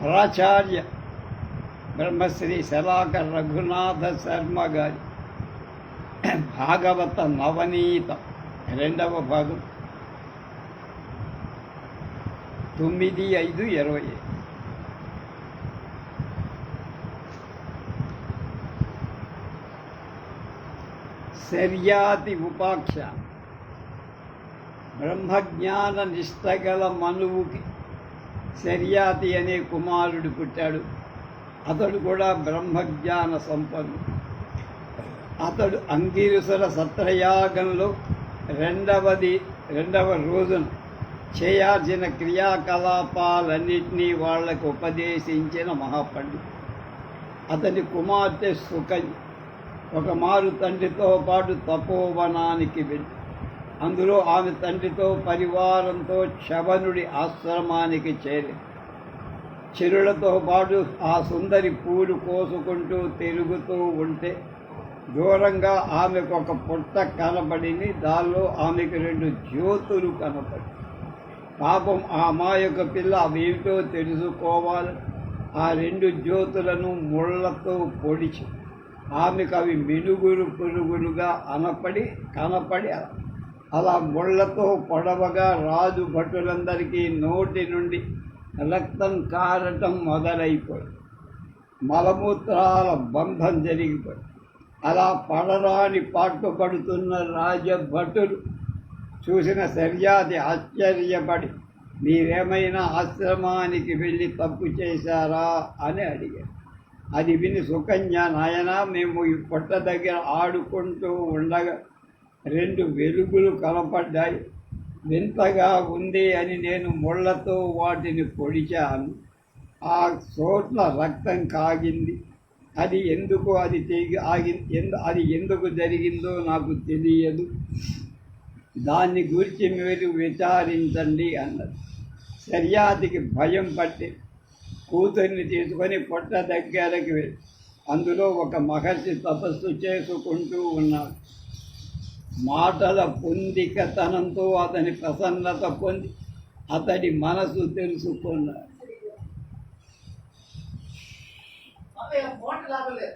ప్రాచార్య బ్రహ్మశ్రీ శలాకర్ రఘునాథ శర్మ గారి భాగవత నవనీత రెండవ భాగం తొమ్మిది ఐదు ఇరవై శర్యాతి ఉపాఖ్య బ్రహ్మజ్ఞాన నిష్టగల మనువుకి శర్యాతి అనే కుమారుడు పుట్టాడు. అతడు కూడా బ్రహ్మజ్ఞాన సంపన్నుడు అతడు అంగీరుసర సత్రయాగంలో రెండవది రెండవ రోజున చేయాల్సిన క్రియాకలాపాలన్నింటినీ వాళ్ళకు ఉపదేశించిన మహాపండితుడు అతని కుమార్తె సుకన్య. ఒకమారు తండ్రితో పాటు తపోవనానికి వెళ్ళి అందులో ఆమె తండ్రితో పరివారంతో శవనుడి ఆశ్రమానికి చేరి చెరులతో పాటు ఆ సుందరి పూలు కోసుకుంటూ తిరుగుతూ ఉంటే దూరంగా ఆమెకు ఒక పుట్ట కనబడింది. దానిలో ఆమెకు రెండు జ్యోతులు కనపడి పాపం ఆ అమాయక పిల్ల అవేమిటో తెలుసుకోవాలి. ఆ రెండు జ్యోతులను ముళ్ళతో పొడిచి ఆమెకు అవి మినుగురు పురుగులుగా అనపడి కనపడి అలా ముళ్ళతో పొడవగా రాజు భటులందరికీ నోటి నుండి రక్తం కారటం మొదలైపోయి మలమూత్రాల బంధం జరిగిపోయి అలా పడరాని పాటుపడుతున్న రాజభటులు చూసిన సర్యాది ఆశ్చర్యపడి మీరేమైనా ఆశ్రమానికి వెళ్ళి తప్పు చేశారా? అని అడిగారు. అది విని సుకన్య నాయన మేము ఈ పొట్ట దగ్గర ఆడుకుంటూ ఉండగా రెండు వెలుగులు కనపడ్డాయి. వింతగా ఉంది అని నేను ముళ్ళతో వాటిని పొడిచాను. ఆ చోట్ల రక్తం కాగింది. అది ఎందుకు అది తెగి ఆగి అది ఎందుకు జరిగిందో నాకు తెలియదు. దాన్ని గురించి మీరు విచారించండి అన్నది. శర్యాదికి భయం పట్టి కూతుర్ని తీసుకొని పొట్ట దగ్గరకి అందులో ఒక మహర్షి తపస్సు చేసుకుంటూ ఉన్నాడు. మాటల పొందికతనంతో అతని ప్రసన్నత పొంది అతడి మనసు తెలుసుకున్నాడు. బాబాయ్, బాటిల్